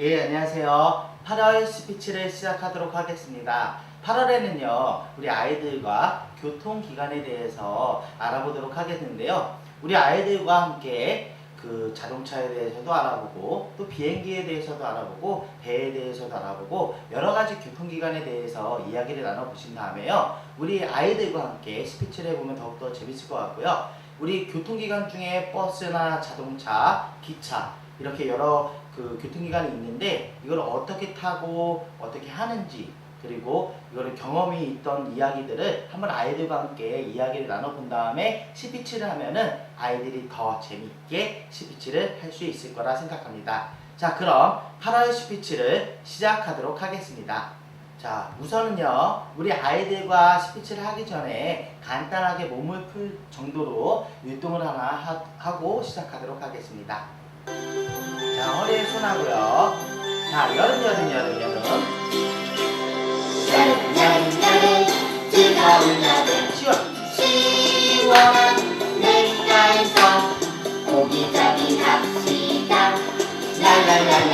예, 안녕하세요. 8월 스피치를 시작하도록 하겠습니다. 8월에는요, 우리 아이들과 교통기관에 대해서 알아보도록 하겠는데요. 우리 아이들과 함께 그 자동차에 대해서도 알아보고, 또 비행기에 대해서도 알아보고, 배에 대해서도 알아보고, 여러 가지 교통기관에 대해서 이야기를 나눠보신 다음에요. 우리 아이들과 함께 스피치를 해보면 더욱더 재밌을 것 같고요. 우리 교통기관 중에 버스나 자동차, 기차, 이렇게 여러 그 교통기관이 있는데 이걸 어떻게 타고 어떻게 하는지 그리고 이거를 경험이 있던 이야기들을 한번 아이들과 함께 이야기를 나눠본 다음에 스피치를 하면은 아이들이 더 재밌게 스피치를 할 수 있을 거라 생각합니다. 자, 그럼 8월 스피치를 시작하도록 하겠습니다. 자, 우선은요, 우리 아이들과 스피치를 하기 전에 간단하게 몸을 풀 정도로 율동을 하나 하, 하고 시작하도록 하겠습니다. 자, 허리에 손하고요. 자, 여름, 여름, 여름, 여름. 여름 여름 여름 즐거운 여름 시원. 시원한 냇가에서 고기잡이 합시다 랄랄랄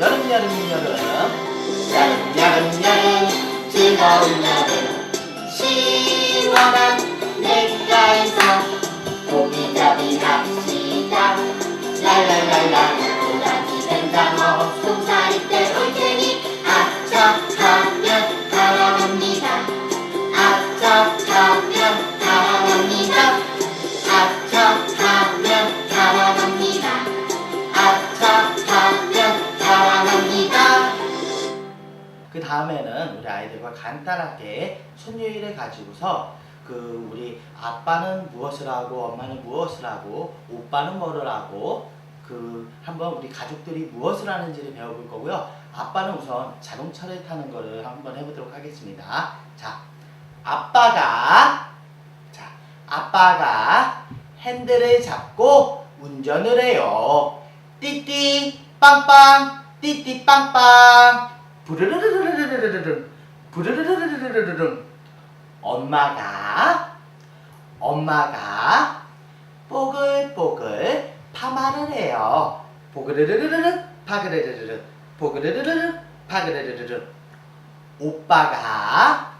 여름 여름 여름 여름 여름 여름 즐거운 여름 시원한 아이들과 간단하게 손요일을 가지고서 그 우리 아빠는 무엇을 하고 엄마는 무엇을 하고 오빠는 뭐를 하고 그 한번 우리 가족들이 무엇을 하는지를 배워볼 거고요. 아빠는 우선 자동차를 타는 거를 한번 해보도록 하겠습니다. 자, 아빠가 자, 아빠가 핸들을 잡고 운전을 해요. 띠띠 빵빵 띠띠 빵빵 부르르르르르르르 부르르르르르르르 엄마가 엄마가 뽀글뽀글 파마를 해요. 보그르르르르르 파그르르르르 보그르르르르 파그르르르르 오빠가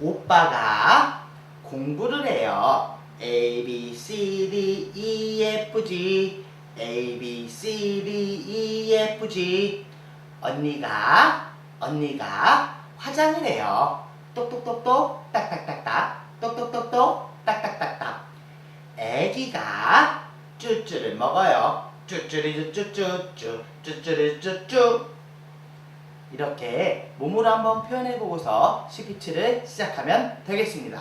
오빠가 공부를 해요. A B C D E F G A B C D E F G 언니가 언니가 화장을 해요. 똑똑똑똑 딱딱딱딱 똑똑똑똑 딱딱딱딱 애기가 쭈쭈를 먹어요. 쭈쭈리 쭈쭈쭈 쭈 쭈쭈리 쭈쭈 이렇게 몸으로 한번 표현해 보고서 스피치를 시작하면 되겠습니다.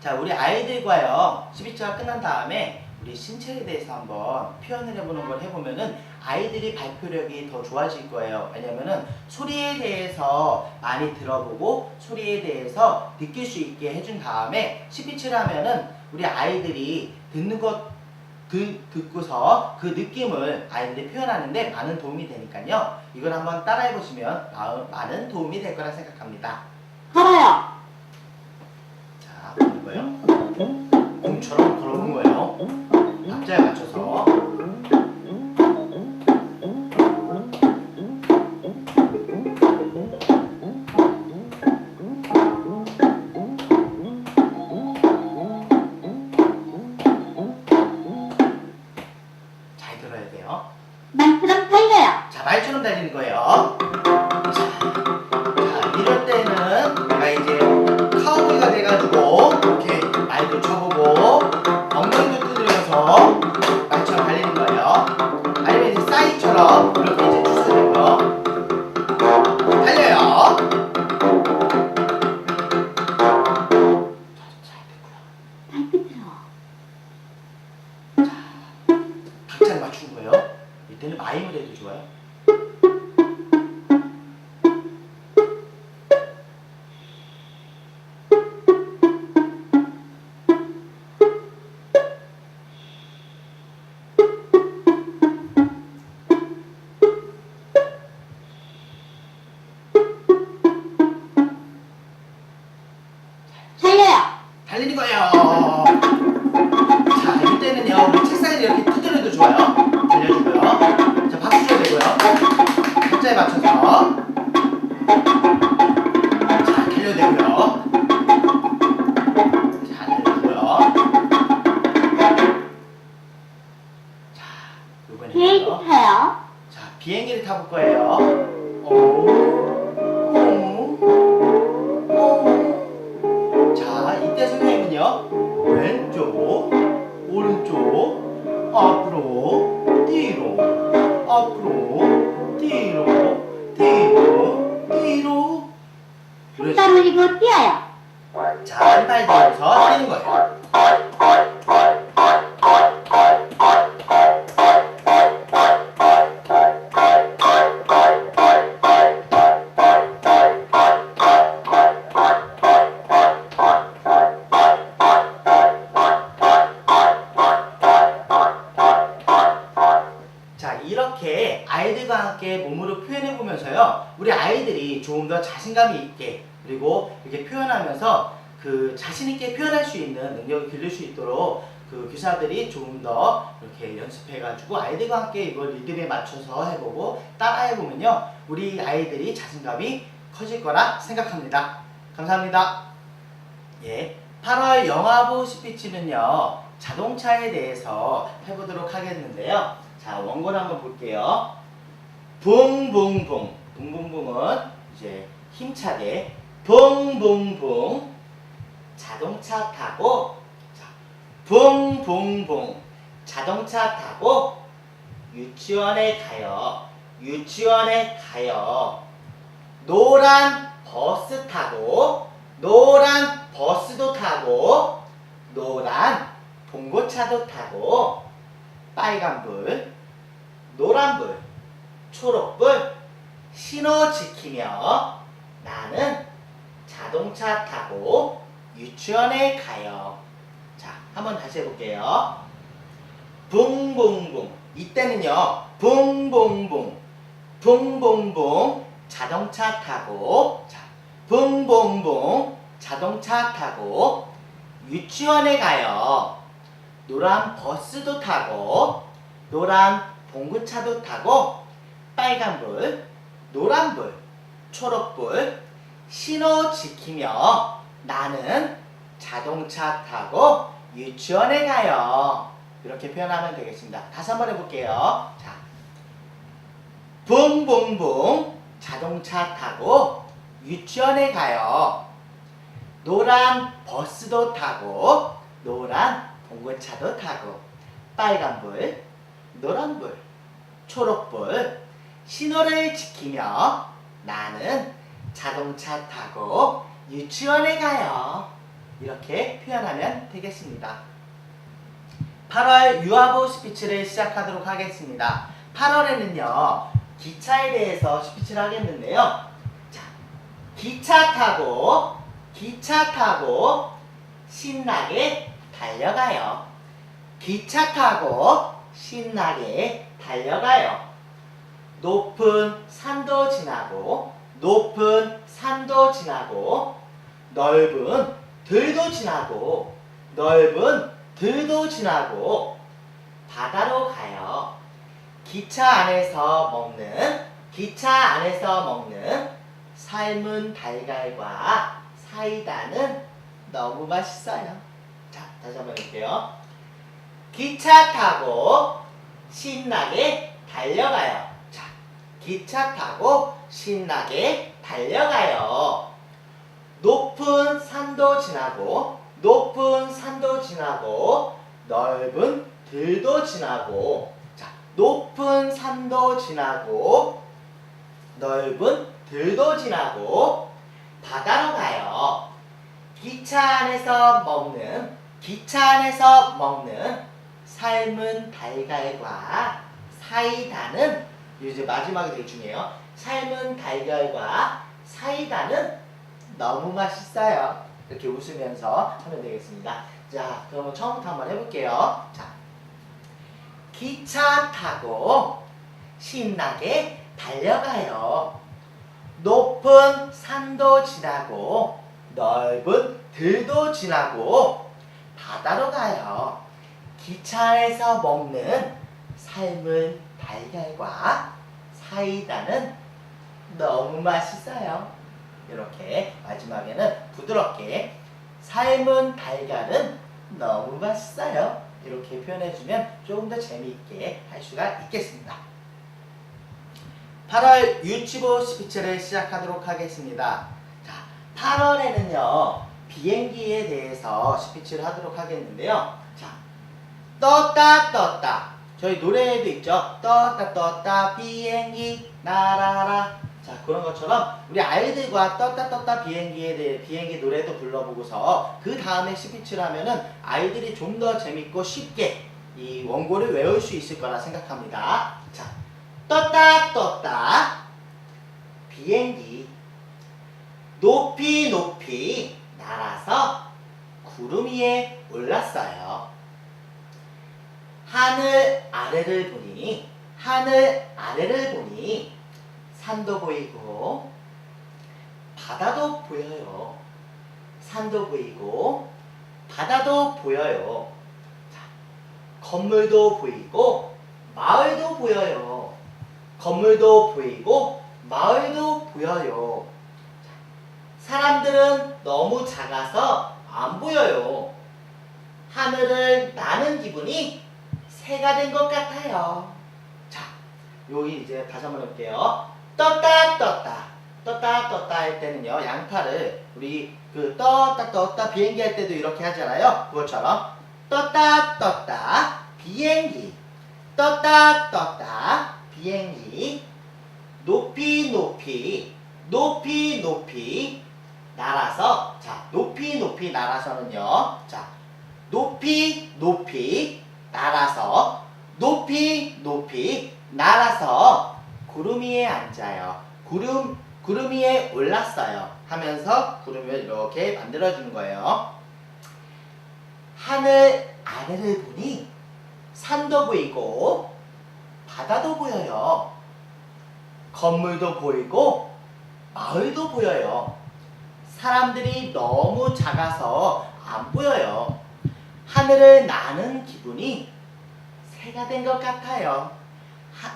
자, 우리 아이들과요 스피치가 끝난 다음에 우리 신체에 대해서 한번 표현을 해보는 걸 해보면은 아이들이 발표력이 더 좋아질 거예요. 왜냐면은 소리에 대해서 많이 들어보고 소리에 대해서 느낄 수 있게 해준 다음에 스피치를 하면은 우리 아이들이 듣는 것 그, 듣고서 그 느낌을 아이들이 표현하는데 많은 도움이 되니까요. 이걸 한번 따라해 보시면 많은 도움이 될 거라 생각합니다. 알아요 자, 이거요. 달리는 거예요. 자, 이때는요, 책상에 이렇게 두드려도 좋아요. 앞으로, 뒤로, 앞으로, 뒤로, 뒤로, 뒤로. 손땀 흘리고 뛰어요. 자, 한 발 들어서 뛰는 거예요. 자신감이 있게 그리고 이렇게 표현하면서 그 자신 있게 표현할 수 있는 능력을 기를 수 있도록 그 교사들이 조금 더 이렇게 연습해 가지고 아이들과 함께 이걸 리듬에 맞춰서 해 보고 따라해 보면요. 우리 아이들이 자신감이 커질 거라 생각합니다. 감사합니다. 예. 8월 영화부 스피치는요. 자동차에 대해서 해보도록 하겠는데요. 자, 원고를 한번 볼게요. 붕붕붕. 붕붕붕은 이제 힘차게 붕붕붕. 자동차 타고 자, 붕붕붕. 자동차 타고 유치원에 가요. 유치원에 가요. 노란 버스 타고 노란 버스도 타고 노란 봉고차도 타고 빨간불, 노란불, 초록불 신호 지키며 나는 자동차 타고 유치원에 가요. 자, 한번 다시 해볼게요. 붕붕붕. 이때는요, 붕붕붕, 붕붕붕 자동차 타고, 자, 붕붕붕 자동차 타고 유치원에 가요. 노란 버스도 타고 노란 봉구차도 타고 빨간불, 노란불, 초록불 신호 지키며 나는 자동차 타고 유치원에 가요. 이렇게 표현하면 되겠습니다. 다시 한번 해볼게요. 자, 붕붕붕 자동차 타고 유치원에 가요. 노란 버스도 타고 노란 봉고차도 타고 빨간불, 노란불, 초록불 신호를 지키며 나는 자동차 타고 유치원에 가요. 이렇게 표현하면 되겠습니다. 8월 유아부 스피치를 시작하도록 하겠습니다. 8월에는요, 기차에 대해서 스피치를 하겠는데요. 자, 기차 타고, 기차 타고, 신나게 달려가요. 기차 타고, 신나게 달려가요. 높은 산도 지나고, 높은 산도 지나고, 넓은 들도 지나고, 넓은 들도 지나고, 바다로 가요. 기차 안에서 먹는 기차 안에서 먹는 삶은 달걀과 사이다는 너무 맛있어요. 자, 다시 한번 해볼게요. 기차 타고 신나게 달려가요. 자, 기차 타고 신나게 달려가요. 높은 산도 지나고 높은 산도 지나고 넓은 들도 지나고 자, 높은 산도 지나고 넓은 들도 지나고 바다로 가요. 기차 안에서 먹는 기차 안에서 먹는 삶은 달걀과 사이다는 이제 마지막에 되게 중요해요. 삶은 달걀과 사이다는 너무 맛있어요. 이렇게 웃으면서 하면 되겠습니다. 자, 그러면 처음부터 한번 해볼게요. 자, 기차 타고 신나게 달려가요. 높은 산도 지나고 넓은 들도 지나고 바다로 가요. 기차에서 먹는 삶은 달걀과 사이다는 너무 맛있어요. 이렇게 마지막에는 부드럽게 삶은 달걀은 너무 맛있어요. 이렇게 표현해주면 조금 더 재미있게 할 수가 있겠습니다. 8월 유치보 스피치를 시작하도록 하겠습니다. 자, 8월에는요, 비행기에 대해서 스피치를 하도록 하겠는데요. 자, 떴다, 떴다. 저희 노래에도 있죠. 떴다, 떴다, 비행기, 날아라. 자, 그런 것처럼 우리 아이들과 떴다, 떴다 비행기에 대해 비행기 노래도 불러보고서 그 다음에 스피치를 하면은 아이들이 좀 더 재밌고 쉽게 이 원고를 외울 수 있을 거라 생각합니다. 자, 떴다 떴다 비행기 높이 높이 날아서 구름 위에 올랐어요. 하늘 아래를 보니 하늘 아래를 보니 산도 보이고 바다도 보여요. 산도 보이고 바다도 보여요. 자, 건물도 보이고 마을도 보여요. 건물도 보이고 마을도 보여요. 사람들은 너무 작아서 안 보여요. 하늘을 나는 기분이 새가 된 것 같아요. 자, 여기 이제 다시 한번 해볼게요. 떴다 떴다 떴다 떴다 할 때는요 양팔을 우리 그 떴다 떴다 비행기 할 때도 이렇게 하잖아요. 그것처럼 떴다 떴다 비행기 떴다 떴다 비행기 높이 높이 높이 높이 날아서 자 높이 높이 날아서는요 자 높이 높이 날아서 높이 높이 날아서 구름 위에 앉아요 구름 구름 위에 올랐어요 하면서 구름을 이렇게 만들어 주는 거예요 하늘 아래를 보니 산도 보이고 바다도 보여요. 건물도 보이고 마을도 보여요. 사람들이 너무 작아서 안 보여요. 하늘을 나는 기분이 새가 된 것 같아요. 하,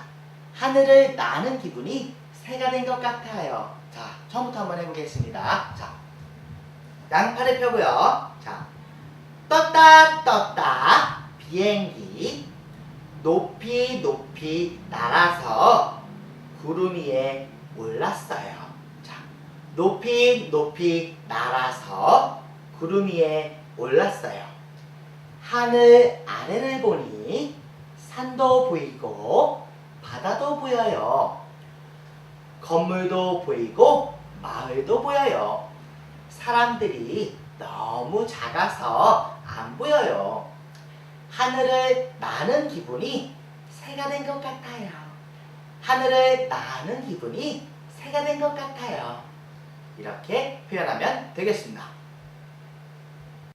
하늘을 나는 기분이 새가 된 것 같아요. 자, 처음부터 한번 해보겠습니다. 자, 양팔을 펴고요. 자, 떴다 떴다 비행기 높이 높이 날아서 구름 위에 올랐어요. 자, 높이 높이 날아서 구름 위에 올랐어요. 하늘 아래를 보니 산도 보이고 바다도 보여요. 건물도 보이고 마을도 보여요. 사람들이 너무 작아서 안 보여요. 하늘을 나는 기분이 새가 된 것 같아요. 하늘을 나는 기분이 새가 된 것 같아요. 이렇게 표현하면 되겠습니다.